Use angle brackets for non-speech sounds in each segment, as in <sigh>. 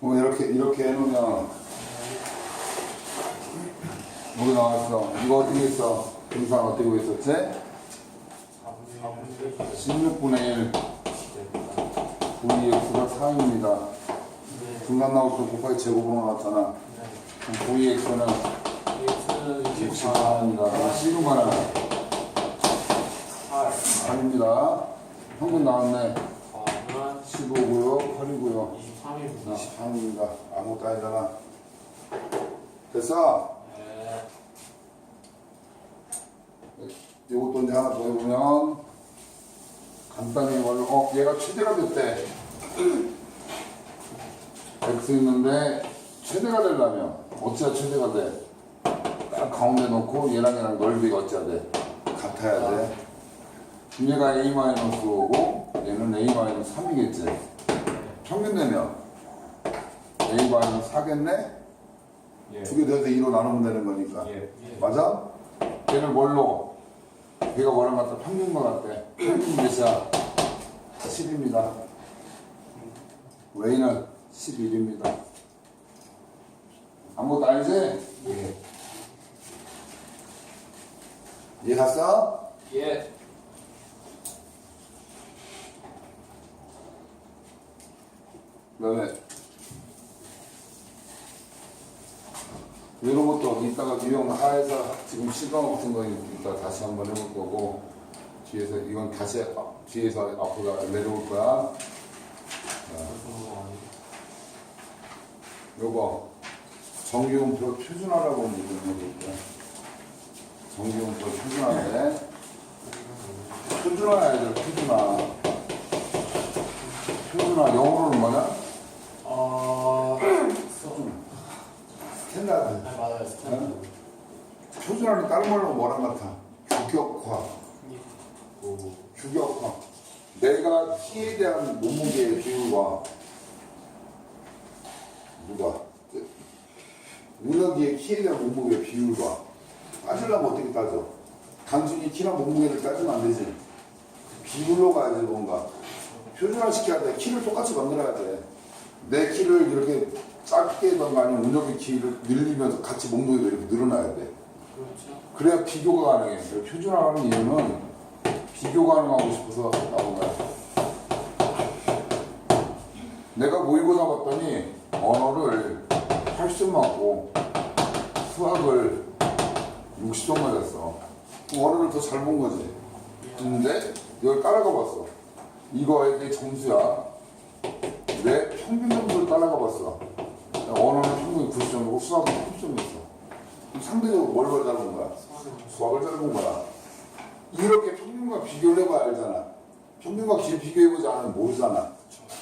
뭐 이렇게 이렇게 해놓으면 뭐가 나왔어? 이거 어떻게 있어? 분산 어떻게 있었지? 16분의 1 VX가 4입니다. 분산 나올 때 곱하기 제곱으로 나왔잖아. 그럼 VX는 64입니다. 시그마는 8입니다. 평균 나왔네. 15고요, 8이고요. 23입니다. 아무것도 아니잖아. 됐어? 이것도 이제 하나 더 해보면 간단히 원래 어 얘가 최대가 됐대. <clears throat> X 있는데 최대가 되려면 어찌야 최대가 돼? 딱 가운데 놓고 얘랑 얘랑 넓이가 어찌야 돼? 같아야 돼. 그럼 얘가 A-5고 얘는 A-3이겠지. 평균 되면 A-4겠네? 예. 두개 돼서 2로 나누면 되는 거니까. 예. 맞아? 걔를 뭘로? 걔가 뭐랑 같다? 평균과 같대. 평균 몇이야? 10입니다. 웨이는 11입니다. 아무것도 아니지? 예. 이해 갔어? 예. 그 다음에 이런 것도 이따가 유형 하에서 지금 시간 같은 거 이따 다시 한번 해볼 거고 뒤에서 이건 다시 앞- 뒤에서 앞으로 내려올 거야. 요거 정규음표 표준화라고 게 있거든. 정규음표 표준화인데 표준화 애들 표준화 표준화 영어로는 뭐냐? 아, 스탠다드 네, 맞아요. 스탠드. 표준화는 다른 말로 뭐랑 같아? 규격화 오. 규격화 내가 키에 대한 몸무게의 비율과 누가 은혁이의 키에 대한 몸무게 비율과 따지려면 어떻게 따져? 단순히 키랑 몸무게를 따지면 안 되지 비율로 가야 지 뭔가 표준화 시켜야 돼 키를 똑같이 만들어야 돼 내 키를 이렇게 작게던가 아니면 은혁이 키를 늘리면서 같이 몸무게도 이렇게 늘어나야 돼 그렇죠. 그래야 비교가 가능해. 표준화하는 이유는 비교 가능하고 싶어서 나온 거야. 내가 모의고사 봤더니 언어를 80점 맞고 수학을 60점 맞았어. 언어를 더 잘 본 거지. 근데 이걸 따라가 봤어. 이거에 점수야. 내 평균 점수를 따라가 봤어. 언어는 평균 90점이고 수학은 30점이었어. 그럼 상대적으로 뭘더잘본 거야? 수학을 잘본 거야. 이렇게 평균과 비교를 해봐야 알잖아. 평균과 기- 비교해보지 않으면 모르잖아.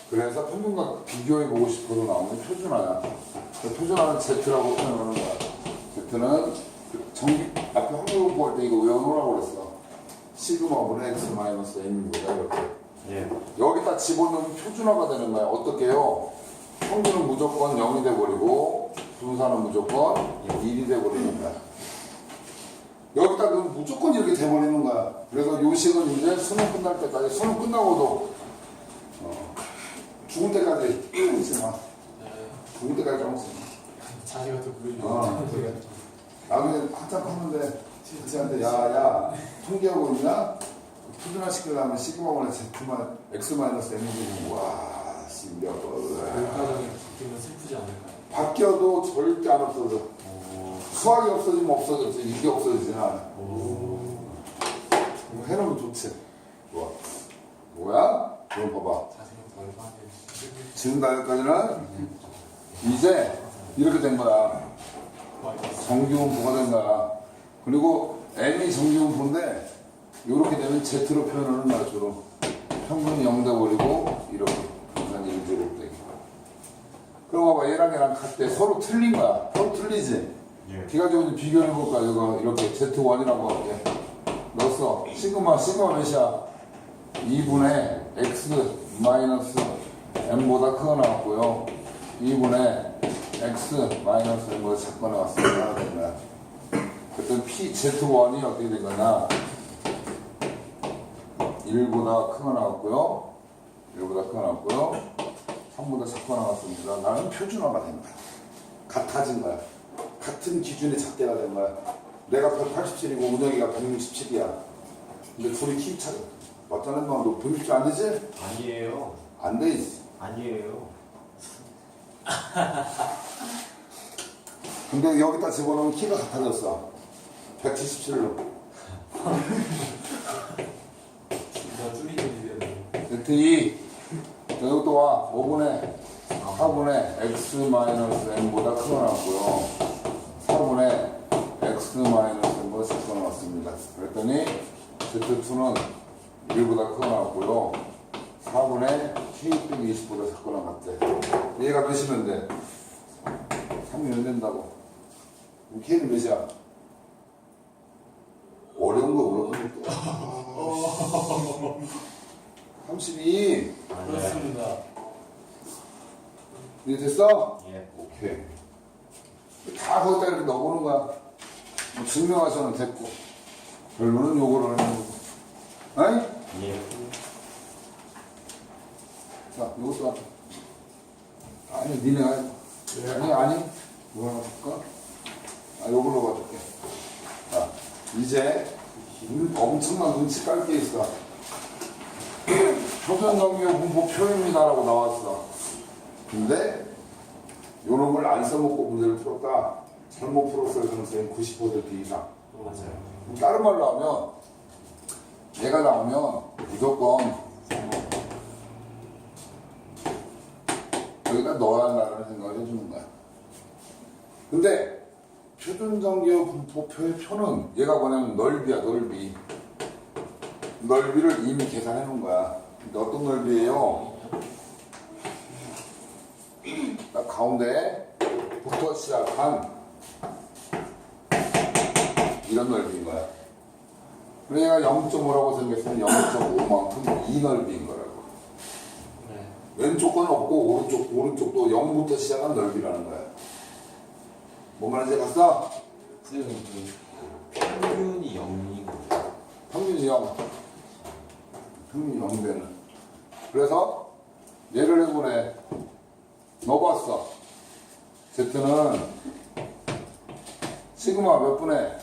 그래서 평균과 비교해보고 싶어도 나오는 표준화야. 그 표준화는 Z라고 표현하는 거야. Z는 그 정기, 앞에 한국어 볼때 이거 외워놓으라고 그랬어. 시그마 분의 X 마이너스 M입니다. 이렇게. 예. 여기다 집어넣으면 표준화가 되는 거야. 어떻게 해요? 평균은 무조건 0이 돼버리고 분산은 무조건 1이 돼버리는 거야. 여기다 그럼 무조건 이렇게 돼버리는 거야. 그래서 요 식은 이제 수능 끝날 때까지 수능 끝나고도 어, 죽을 때까지 하지 마. 네. 죽을 때까지 있어. 자기가 더 보여줘. 어. 나중에 한참 하는데 지한테 야야 통계하고 있냐? 표준화 시키려면 시그마원의 Z만 X 마이너스 M이 되고 와 신기하다. 물가정이 바뀌면 슬프지 않을까요? 바뀌어도 절대 안 없어져. 오. 수학이 없어지면 없어졌지. 이게 없어지진 않아. 오. 이거 해놓으면 좋지. 좋아. 뭐야? 그럼 봐봐. 지금 다여기까지는 이제 이렇게 된 거야. 정규음표가 된 거야. 그리고 N이 정규음표인데 이렇게 되면 Z로 표현하는 거야 주로. 평균이 0 돼버리고 이렇게 분산 1제곱 되기. 그럼 봐봐 얘랑 얘랑 같대. 서로 틀린 거야. 서로 틀리지? 예. 이제 비교해볼까 이거 이렇게 Z1이라고 할게. 넣었어. 시그마 시그마 몇이야? 2분의 X 마이너스 M보다 크거 나왔고요. 2분의 X 마이너스 M보다 작거 나왔어요. 하나 된 거야. 그랬더니 P Z1이 어떻게 된 거냐? 1보다 크거 나왔고요. 1보다 크거 나왔고요. 60번보다 작고 나왔습니다. 나는 표준화가 된 거야. 같아진 거야. 같은 기준의 잣대가 된 거야. 내가 187이고 운영이가 167이야. 근데 둘이 키 차이. 어쩌는 너167안 되지? 아니에요. 안 돼. 아니에요. <laughs> 근데 여기다 집어넣으면 키가 같아졌어. 177로. 내가 줄이는 일이었는데. 그랬더니 여기 또 와. 5분의 4분의 x 마이너스 n보다 크게 나왔고요. 4분의 x 마이너스 n보다 작게 나왔습니다. 그랬더니 z2는 1보다 크게 나왔고요. 4분의 k 빼기 20보다 작게 나왔대. 얘가 몇이면 돼? 3이면 된다고. 그럼 k는 몇이야? 어려운 거 물어보면 또. <laughs> 32. 그렇습니다. 이해 됐어? 예. 오케이. 다 거기다 이렇게 넣어보는 거야. 뭐 증명하셔는 됐고. 결론은 요거를 하는 거고. 아니? 예. 자, 요것도 하 아니, 니네 아니. 아니, 아니. 뭐 하나 줄까? 아, 요걸로 가줄게. 자, 이제 눈, 엄청난 눈치 깔 게 있어. 표준정규 분포표입니다라고 나왔어. 근데 요런 걸 안 써먹고 문제를 풀었다. 잘못 풀었을 가능성이 90% 이상. 맞아요. 다른 말로 하면 얘가 나오면 무조건 여기다 넣어야 한다는 생각을 해주는 거야. 근데 표준정규 분포표의 표는 얘가 뭐냐면 넓이야 넓이. 넓이를 이미 계산해 놓은 거야. 어떤 넓이에요? 딱 가운데부터 시작한 이런 넓이인 거야. 그래 얘가 0.5라고 생겼으면 0.5만큼 이 넓이인 거라고. 네. 왼쪽 건 없고 오른쪽 오른쪽도 0부터 시작한 넓이라는 거야. 뭔 말인지 봤어? 선생님 그 평균이 0인 거예요. 평균이 0. 평균이 0되는. 그래서 얘를 해보네. 넣어봤어. Z는 시그마 몇 분의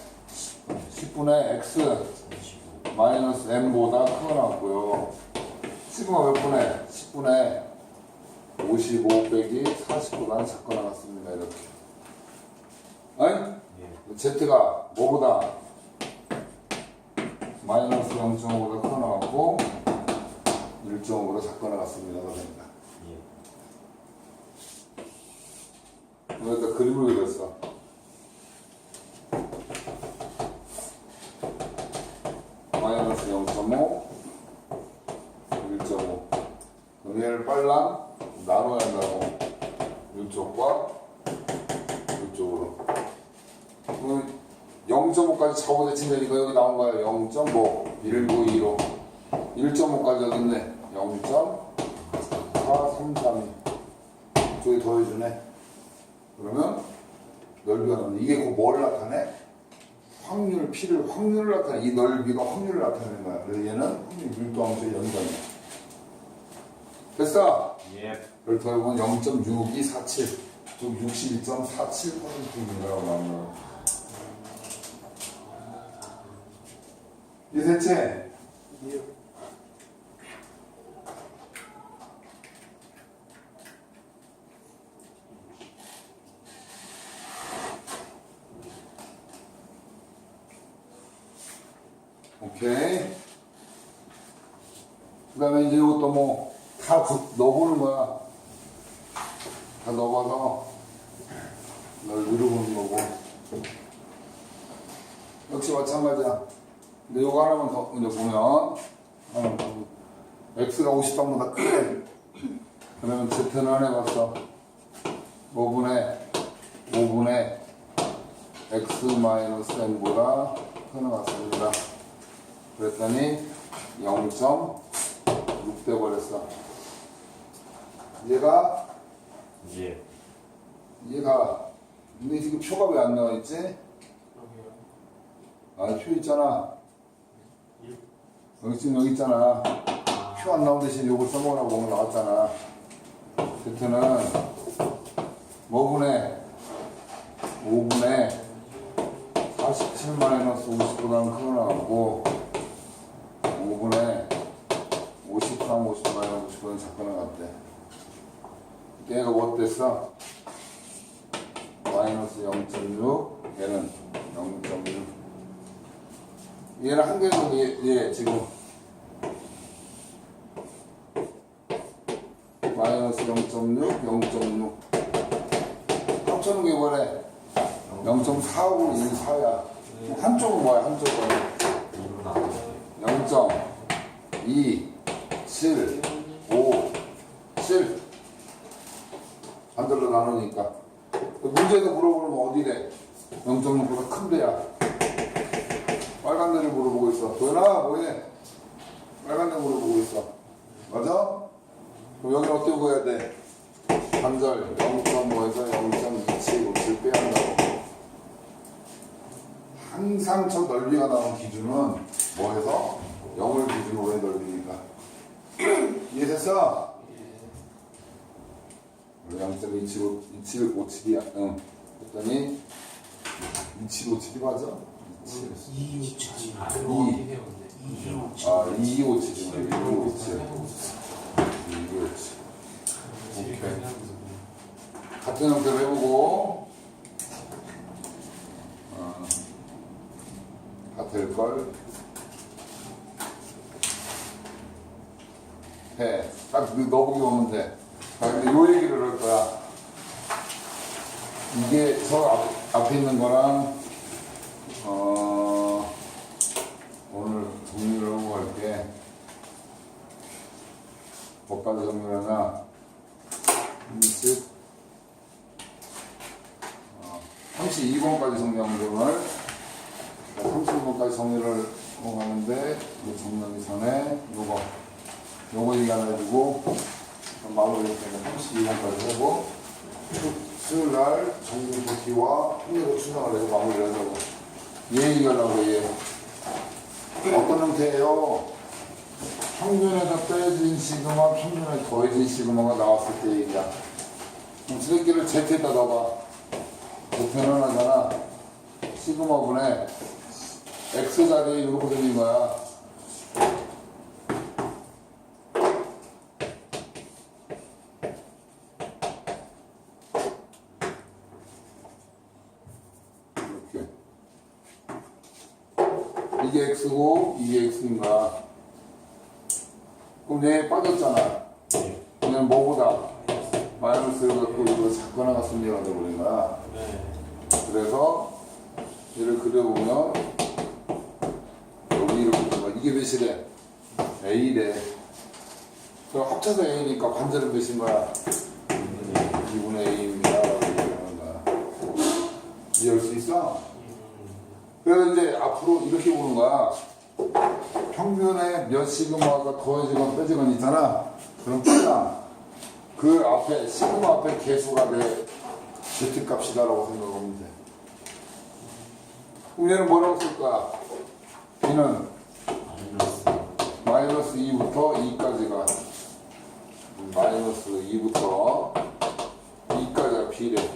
10분의 x 25. 마이너스 n보다 크게 나왔고요. 시그마 몇 분의 10분의 55 빼기 40보다는 작게 나왔습니다. 이렇게. 아니? 예. Z가 뭐보다 마이너스 0.5보다 크게 나왔고 1.5보다 작게 나갔습니다. 그러니까. 예. 여기다 그림을 그렸어. 마이너스 0.5, 1.5. 그럼 얘를 빨랑 나눠야 한다고. 이쪽과 이쪽으로. 그럼 0.5까지 차고대 친다니까 여기 나온 거야. 0.5, 192로. 1.5까지 여기 있네. 0.4332. 이쪽에 더해주네. 그러면 넓이가 나오는 이게 그뭘 나타내? 확률, P를 확률을 나타내. 이 넓이가 확률을 나타내는 거야. 그래서 얘는 확률 밀도함수의 연산이야. 됐어? 예. 그걸 더해보면 0.6247, 즉 61.47%입니다 라고 나오는 거야. 이 대체 오케이. 그 다음에 이제 이것도 뭐, 다 부- 넣어보는 거야. 다 넣어봐서 넓이를 보는 거고. 역시 마찬가지야. 근데 요거 하나만 더 이제 보면, 더. x가 50방보다 <clears throat> 크게. 그러면 z는 안 해봤어. 5분의, 5분의 x 마이너스 n보다 크게 나왔습니다. 그랬더니 0.6 돼버렸어. 얘가, 예. 얘가, 근데 지금 표가 왜 안 나와 있지? 그러게요. 아, 표 있잖아. 예. 여기 지금 여기 있잖아. 아, 표안 나온 대신 요걸 써먹으라고 오늘 나왔잖아. Z는 뭐분의 5분의 47 마이너스 50보다는 크게 나오고 5분의 50 3 50 마이너스 50보다는 작게 나갔대 얘가 뭐 됐어? 마이너스 0.6 얘는 0.6 얘는 한 개는 얘, 얘 지금. 마이너스 0.6 0.6 합쳐놓은 게 뭐래? 0.45 14야. 한쪽은 뭐야 한쪽은? 0.2 7 5 7 반대로 나누니까. 문제에서 물어보면 어디래? 0.6보다 큰 데야 빨간 데를 물어보고 있어 도현아 뭐해? 빨간 데 물어보고 있어 맞아? 그럼 여기는 어떻게 보여야 돼? 반절 0.5에서 0.2757 빼야 한다고 항상 저 넓이가 나온 기준은 뭐해서? 0을 기준으로 해 넓이니까 <clears throat> 이해됐어? 0.2757이야 응 그랬더니 2757이 맞아? 27아 2257이네 2257 2257 오케이 같은 형태로 해보고 어, 같을 걸 해. 딱그 너보기 오면 돼. 아, 근데 요 얘기를 할 거야. 이게 저 앞, 앞에 있는 거랑 어, 오늘 정리를 하고 갈게. 뭐까지 20, 어, 32번까지 정리하면 되면 31번까지 정리를 이거 정리하기 전에 요거 요거 얘기 하나 해주고 그럼 마무리 때문에 32번까지 하고 수요일 날 정리 복귀와 통일로 추상을 해서 마무리를 하자고 얘 얘기하려고 얘 어떤 형태예요? 평균에서 빼진 시그마, 평균에 더해진 시그마가 나왔을 때 얘기야. 그럼 지들끼를 Z에다 넣어봐. Z는 하잖아. 시그마 분의 X자리에 이렇게 생긴 거야. 이렇게. 이게 X고, 이게 X인 거야. 얘 빠졌잖아. 그냥 뭐보다 마이너스를 갖고 이거 작거 나갔으면 얘가 돼버린 거야. 그래서 얘를 그려보면 여기 이렇게 들어가. 이게 몇이래? A래. 그럼 합쳐서 A니까 반절은 몇인 거야? 2분의 A입니다. 이해할 수 있어? 그래서 이제 앞으로 이렇게 보는 거야. 평균에 몇 시그마가 더해지건 빼지건 있잖아. 그럼 빨라. 그 앞에 시그마 앞에 개수가 내 Z 값이다라고 생각하면 돼. 그럼 얘는 뭐라고 쓸 거야? 얘는 마이너스 2부터 2까지가 마이너스 2부터 2까지가 B래.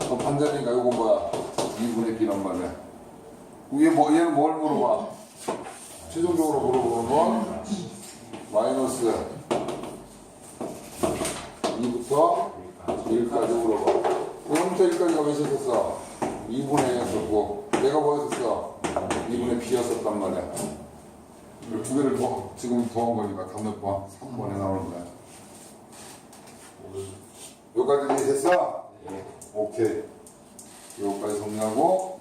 그럼 반전이니까 이거 뭐야? 2분의 B란 말이야. 얘 뭐, 얘는 뭘 물어봐? 최종적으로 물어보는 건 마이너스 2부터 1까지 물어봐. 1부터 1까지가 몇이었어? 2분의 1이었고 내가 뭐였었어? 2분의 B였었단 말이야. 이두 개를 더, 지금 더한 거니까 다몇 번? 3번에 나오는 거야. 여기까지 이해됐어? 오케이. 여기까지 정리하고